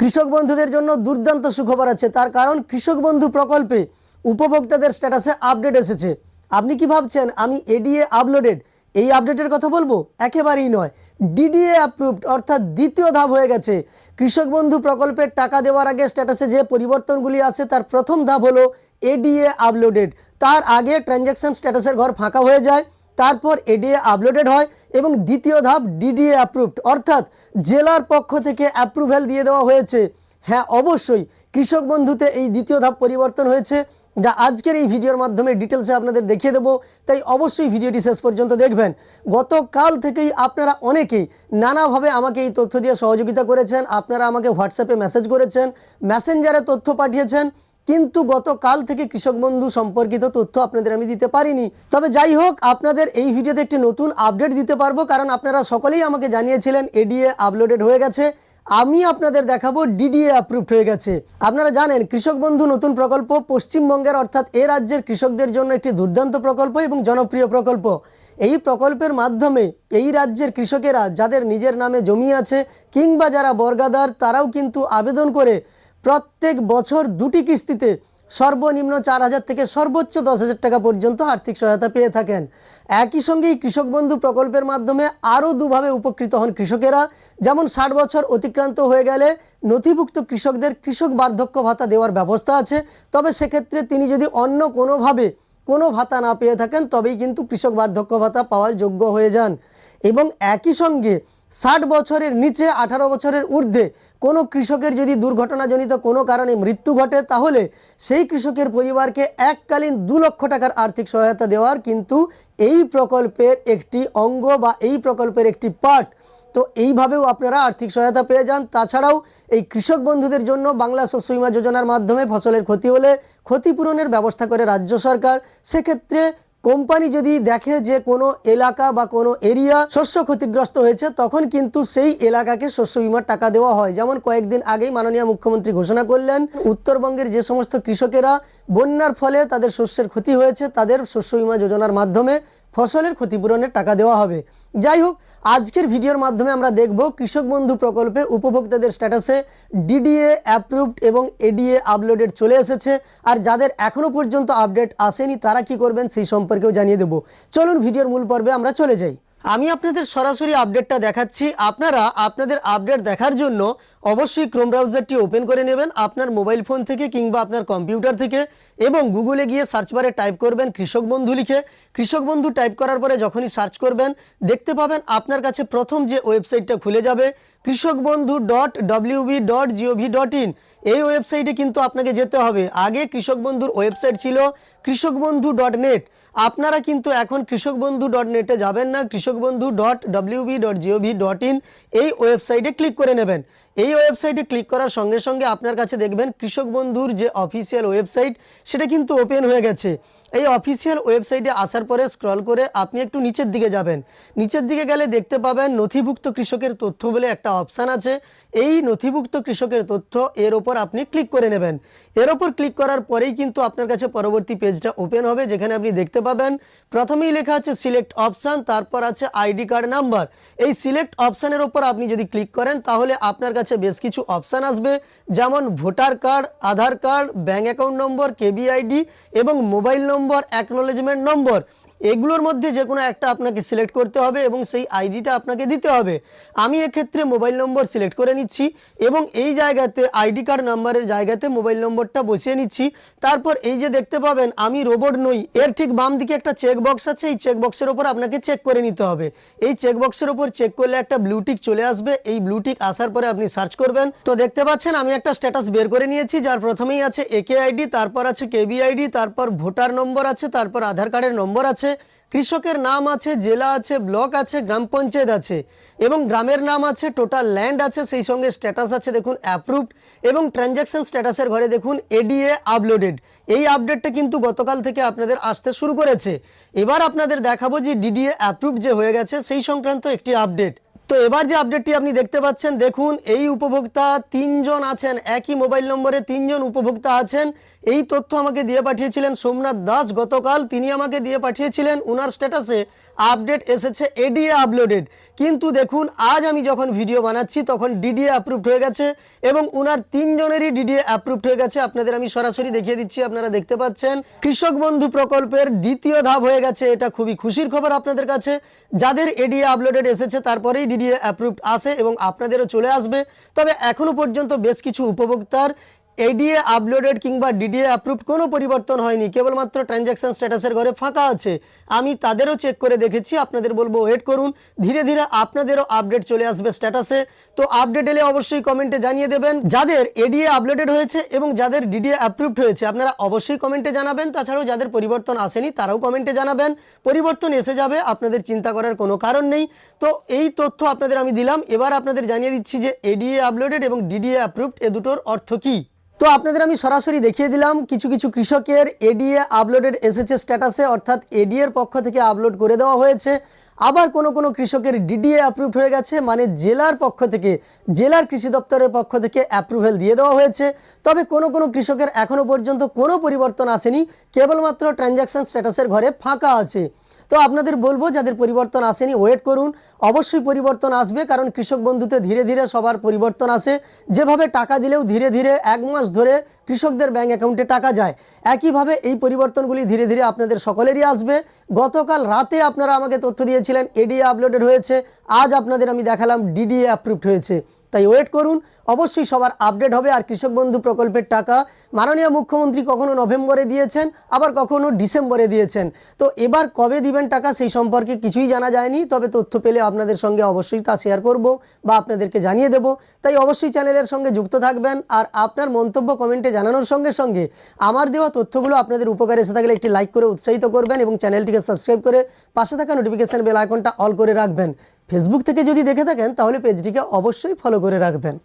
কৃষক বন্ধুদের জন্য দুর্দান্ত সুখবর আছে। তার কারণ কৃষক বন্ধু প্রকল্পে উপভোক্তাদের স্ট্যাটাসে আপডেট এসেছে। আপনি কি ভাবছেন, আমি এডিএ আপলোডেড, এই আপডেটের কথা বলব? একেবারেই নয়। ডিডিএ অ্যাপ্রুভড অর্থাৎ দ্বিতীয় ধাপ হয়ে গেছে। কৃষক বন্ধু প্রকল্পের টাকা দেওয়ার আগে স্ট্যাটাসে যে পরিবর্তনগুলি আছে, তার প্রথম ধাপ হলো এডিএ আপলোডেড। তার আগে ট্রানজ্যাকশন স্ট্যাটাসের ঘর ফাঁকা হয়ে যায়। তারপর এডিএ আপলোডেড হয় এবং দ্বিতীয় ধাপ ডিডিএ অ্যাপ্রুভড অর্থাৎ জেলার পক্ষ থেকে অ্যাপ্রুভ্যাল দিয়ে দেওয়া হয়েছে। হ্যাঁ অবশ্যই কৃষক বন্ধুতে এই দ্বিতীয় ধাপ পরিবর্তন হয়েছে, যা আজকের এই ভিডিওর মাধ্যমে ডিটেলসে আপনাদের দেখিয়ে দেবো। তাই অবশ্যই ভিডিওটি শেষ পর্যন্ত দেখবেন। গতকাল থেকেই আপনারা অনেকেই নানাভাবে আমাকে এই তথ্য দিয়ে সহযোগিতা করেছেন। আপনারা আমাকে হোয়াটসঅ্যাপে মেসেজ করেছেন মেসেঞ্জারে তথ্য পাঠিয়েছেন। কিন্তু গতকাল থেকে কৃষক বন্ধু সম্পর্কিত তথ্য আপনাদের আমি দিতে পারিনি। তবে যাই হোক, আপনাদের এই ভিডিওতে একটি নতুন আপডেট দিতে পারব, কারণ আপনারা সকলেই আমাকে জানিয়েছিলেন এডিএ আপলোডেড হয়ে গেছে। আমি আপনাদের দেখাবো ডিডিএ অ্যাপ্রুভড হয়ে গেছে। আপনারা জানেন, কৃষক বন্ধু নতুন প্রকল্প পশ্চিমবঙ্গের অর্থাৎ এ রাজ্যের কৃষকদের জন্য একটি দুর্দান্ত প্রকল্প এবং জনপ্রিয় প্রকল্প। এই প্রকল্পের মাধ্যমে এই রাজ্যের কৃষকেরা, যাদের নিজের নামে জমি আছে কিংবা যারা বর্গাদার তারাও কিন্তু আবেদন করে প্রত্যেক বছর দুটি কিস্তিতে সর্বনিম্ন চার হাজার থেকে সর্বোচ্চ দশ হাজার টাকা পর্যন্ত আর্থিক সহায়তা পেয়ে থাকেন। একই সঙ্গে এই কৃষক বন্ধু প্রকল্পের মাধ্যমে আরও দুভাবে উপকৃত হন কৃষকেরা। যেমন ষাট বছর অতিক্রান্ত হয়ে গেলে নথিভুক্ত কৃষকদের কৃষক বার্ধক্য ভাতা দেওয়ার ব্যবস্থা আছে। তবে সেক্ষেত্রে তিনি যদি অন্য কোনোভাবে কোনো ভাতা না পেয়ে থাকেন, তবেই কিন্তু কৃষক বার্ধক্য ভাতা পাওয়ার যোগ্য হয়ে যান। এবং একই সঙ্গে ষাট বছরের নিচে, আঠারো বছরের ঊর্ধ্বে কোনো কৃষকের যদি দুর্ঘটনাজনিত কোনো কারণে মৃত্যু ঘটে, তাহলে সেই কৃষকের পরিবারকে এককালীন দু লক্ষ টাকার আর্থিক সহায়তা দেওয়ার কিন্তু এই প্রকল্পের একটি অঙ্গ বা এই প্রকল্পের একটি পার্ট তো এইভাবেও আপনারা আর্থিক সহায়তা পেয়ে যান। তাছাড়াও এই কৃষক বন্ধুদের জন্য বাংলা শস্য বীমা যোজনার মাধ্যমে ফসলের ক্ষতি হলে ক্ষতিপূরণের ব্যবস্থা করে রাজ্য সরকার। সেক্ষেত্রে কোম্পানি যদি দেখে যে কোনো এলাকা বা কোনো এরিয়া শস্য ক্ষতিগ্রস্ত হয়েছে, তখন কিন্তু সেই এলাকাকে শস্য বিমার টাকা দেওয়া হয়। যেমন কয়েকদিন আগেই মাননীয় মুখ্যমন্ত্রী ঘোষণা করলেন, উত্তরবঙ্গের যে সমস্ত কৃষকেরা বন্যার ফলে তাদের শস্যের ক্ষতি হয়েছে, তাদের শস্য বিমা যোজনার মাধ্যমে ফসলের ক্ষতিপূরণের টাকা দেওয়া হবে। যাই হোক, আজকের ভিডিওর মাধ্যমে আমরা দেখব কৃষক বন্ধু প্রকল্পে উপভোক্তাদের স্ট্যাটাসে ডিডিএ অ্যাপ্রুভড এবং এডিএ আপলোডেড চলে এসেছে। আর যাদের এখনও পর্যন্ত আপডেট আসেনি, তারা কি করবেন সেই সম্পর্কেও জানিয়ে দেব। চলুন, ভিডিওর মূল পর্বে আমরা চলে যাই। আমি আপনাদের সরাসরি আপডেটটা দেখাচ্ছি। আপনারা আপনাদের আপডেট দেখার জন্য অবশ্যই ক্রোম ব্রাউজারটি ওপেন করে নেবেন আপনার মোবাইল ফোন থেকে কিংবা আপনার কম্পিউটার থেকে এবং গুগলে গিয়ে সার্চ বারে টাইপ করবেন কৃষক বন্ধু লিখে। কৃষক বন্ধু টাইপ করার পরে যখনই সার্চ করবেন, দেখতে পাবেন আপনার কাছে প্রথম যে ওয়েবসাইটটা খুলে যাবে Krishak Bandhu dot WB dot GOV dot in. এই ওয়েবসাইটে কিন্তু আপনাকে যেতে হবে। আগে কৃষক বন্ধুর ওয়েবসাইট ছিল কৃষক বন্ধু ডট নেট। আপনারা কিন্তু এখন কৃষক বন্ধু ডট নেটে যাবেন না Krishak Bandhu dot WB dot GOV dot in. এই ওয়েবসাইটে ক্লিক করে নেবেন। এই ওয়েবসাইটে ক্লিক করার সঙ্গে সঙ্গে আপনার কাছে দেখবেন কৃষক বন্ধুর যে অফিসিয়াল ওয়েবসাইট, সেটা কিন্তু ওপেন হয়ে গেছে। এই অফিসিয়াল ওয়েবসাইটে আসার পরে স্ক্রল করে আপনি একটু নিচের দিকে যাবেন। নিচের দিকে গেলে দেখতে পাবেন নথিভুক্ত কৃষকের তথ্য বলে একটা অপশান আছে। এই নথিভুক্ত কৃষকের তথ্য এর ওপর আপনি ক্লিক করে নেবেন। এর ওপর ক্লিক করার পরেই কিন্তু আপনার কাছে পরবর্তী পেজটা ওপেন হবে, যেখানে আপনি দেখতে পাবেন প্রথমেই লেখা আছে সিলেক্ট অপশান, তারপর আছে আইডি কার্ড নাম্বার। এই সিলেক্ট অপশানের ওপর আপনি যদি ক্লিক করেন, তাহলে আপনার কাছে বেশ কিছু অপশান আসবে, যেমন voter card Aadhaar card bank account number KBID এবং মোবাইল নম্বর অ্যাকনোলেজমেন্ট নম্বর এগুলোর মধ্যে যে কোনো একটা আপনাকে সিলেক্ট করতে হবে এবং সেই আইডিটা আপনাকে দিতে হবে। আমি এক্ষেত্রে মোবাইল নম্বর সিলেক্ট করে নিচ্ছি এবং এই জায়গাতে আইডি কার্ড নাম্বারের জায়গাতে মোবাইল নম্বরটা বসিয়ে নিচ্ছি। তারপর এই যে দেখতে পাবেন, আমি রোবট নই, এর ঠিক বাম দিকে একটা চেক বক্স আছে, এই চেক বক্সের ওপর আপনাকে চেক করে নিতে হবে। এই চেক বক্সের ওপর চেক করলে একটা ব্লুটিক চলে আসবে, এই ব্লুটিক আসার পরে আপনি সার্চ করবেন। তো দেখতে পাচ্ছেন, আমি একটা স্ট্যাটাস বের করে নিয়েছি, যার প্রথমেই আছে একে আইডি তারপর আছে কেবি আইডি তারপর ভোটার নম্বর আছে, তারপর আধার কার্ডের নম্বর আছে। কৃষকের নাম আছে, জেলা আছে, ব্লক আছে, গ্রাম পঞ্চায়েত আছে এবং গ্রামের নাম আছে টোটাল ল্যান্ড আছে, সেই সঙ্গে স্ট্যাটাস আছে, দেখুন অ্যাপ্রুভড এবং ট্রানজ্যাকশন স্ট্যাটাসের ঘরে দেখুন এডিএ আপলোডেড এই আপডেটটা কিন্তু গতকাল থেকে আপনাদের আসতে শুরু করেছে। এবার আপনাদের দেখাবো যে ডিডিএ অ্যাপ্রুভড যে হয়ে গেছে, সেই সংক্রান্ত একটি আপডেট তো এবার যে আপডেটটি আপনি দেখতে পাচ্ছেন, দেখুন, এই উপভোক্তা তিনজন আছেন, একই মোবাইল নম্বরে তিনজন উপভোক্তা আছেন। এই তথ্য আমাকে দিয়ে পাঠিয়েছিলেন সোমনাথ দাস। গতকাল তিনি আমাকে দিয়ে পাঠিয়েছিলেন, উনার স্ট্যাটাসে আপডেট এসেছে এডিএ আপলোডেড কিন্তু দেখুন, আজ আমি যখন ভিডিও বানাচ্ছি, তখন ডিডিএ অ্যাপ্রুভড হয়ে গেছে এবং ওনার তিনজনেরই ডিডিএ অ্যাপ্রুভড হয়ে গেছে। আপনাদের আমি সরাসরি দেখিয়ে দিচ্ছি, আপনারা দেখতে পাচ্ছেন। কৃষক বন্ধু প্রকল্পের দ্বিতীয় ধাপ হয়ে গেছে, এটা খুবই খুশির খবর আপনাদের কাছে। যাদের এডিএ আপলোডেড এসেছে, তারপরেই ডিডিএ অ্যাপ্রুভড আসে এবং আপনাদেরও চলে আসবে। তবে এখনও পর্যন্ত বেশ কিছু উপভোক্তার এডিএ আপলোডেড কিংবা ডিডিএ অ্যাপ্রুভড কোনো পরিবর্তন হয়নি। কেবলমাত্র ট্রানজ্যাকশন স্ট্যাটাসের ঘরে ফাঁকা আছে। আমি তাদেরও চেক করে দেখেছি, আপনাদের বলব ওয়েট করুন। ধীরে ধীরে আপনাদেরও আপডেট চলে আসবে স্ট্যাটাসে তো আপডেট এলে অবশ্যই কমেন্টে জানিয়ে দেবেন যাদের এডিএ আপলোডেড হয়েছে এবং যাদের ডিডিএ অ্যাপ্রুভড হয়েছে। আপনারা অবশ্যই কমেন্টে জানাবেন। তাছাড়াও যাদের পরিবর্তন আসেনি, তারাও কমেন্টে জানাবেন। পরিবর্তন এসে যাবে, আপনাদের চিন্তা করার কোনো কারণ নেই। তো এই তথ্য আপনাদের আমি দিলাম। এবার আপনাদের জানিয়ে দিচ্ছি যে এডিএ আপলোডেড এবং ডিডিএ অ্যাপ্রুভড এ দুটোর অর্থ কী। তো আপনাদের আমি সরাসরি দেখিয়ে দিলাম কিছু কিছু কৃষকের এডিএ আপলোডেড এসেছে স্ট্যাটাসে অর্থাৎ এডিএর পক্ষ থেকে আপলোড করে দেওয়া হয়েছে। আবার কোনো কোনো কৃষকের ডিডিএ অ্যাপ্রুভ হয়ে গেছে মানে জেলার পক্ষ থেকে, জেলার কৃষি দপ্তরের পক্ষ থেকে অ্যাপ্রুভেল দিয়ে দেওয়া হয়েছে। তবে কোনো কোনো কৃষকের এখনও পর্যন্ত কোনো পরিবর্তন আসেনি, কেবলমাত্র ট্রানজ্যাকশন স্ট্যাটাসের ঘরে ফাঁকা আছে। তো আপনাদের বলব, যাদের পরিবর্তন আসেনি ওয়েট করুন। অবশ্যই পরিবর্তন আসবে, কারণ কৃষক বন্ধুতে ধীরে ধীরে সবার পরিবর্তন আসে। যেভাবে টাকা দিলেও ধীরে ধীরে এক মাস ধরে কৃষকদের ব্যাঙ্ক অ্যাকাউন্টে টাকা যায়, একইভাবে এই পরিবর্তনগুলি ধীরে ধীরে আপনাদের সকলেরই আসবে। গতকাল রাতে আপনারা আমাকে তথ্য দিয়েছিলেন এডিএ আপলোডেড হয়েছে। আজ আপনাদের আমি দেখালাম ডিডিএ অ্যাপ্রুভড হয়েছে। তাই ওয়েট করুন, অবশ্যই সবার আপডেট হবে। আর কৃষক বন্ধু প্রকল্পের টাকা মাননীয় মুখ্যমন্ত্রী কখনো নভেম্বরে দিয়েছেন, আবার কখনো ডিসেম্বরে দিয়েছেন। তো এবার কবে দিবেন টাকা সেই সম্পর্কে কিছুই জানা যায়নি, তবে তথ্য পেলে আপনাদের সঙ্গে অবশ্যই তা শেয়ার করব বা আপনাদেরকে জানিয়ে দেব। তাই অবশ্যই চ্যানেলের সঙ্গে যুক্ত থাকবেন, আর আপনার মন্তব্য কমেন্টে জানানোর সঙ্গে সঙ্গে আমার দেওয়া তথ্যগুলো আপনাদের উপকারে এসে থাকলে একটি লাইক করে উৎসাহিত করবেন এবং চ্যানেলটিকে সাবস্ক্রাইব করে পাশে থাকা নোটিফিকেশান বেল আইকনটা অল করে রাখবেন। ফেসবুক থেকে যদি দেখে থাকেন তাহলে পেজটিকে অবশ্যই ফলো করে রাখবেন।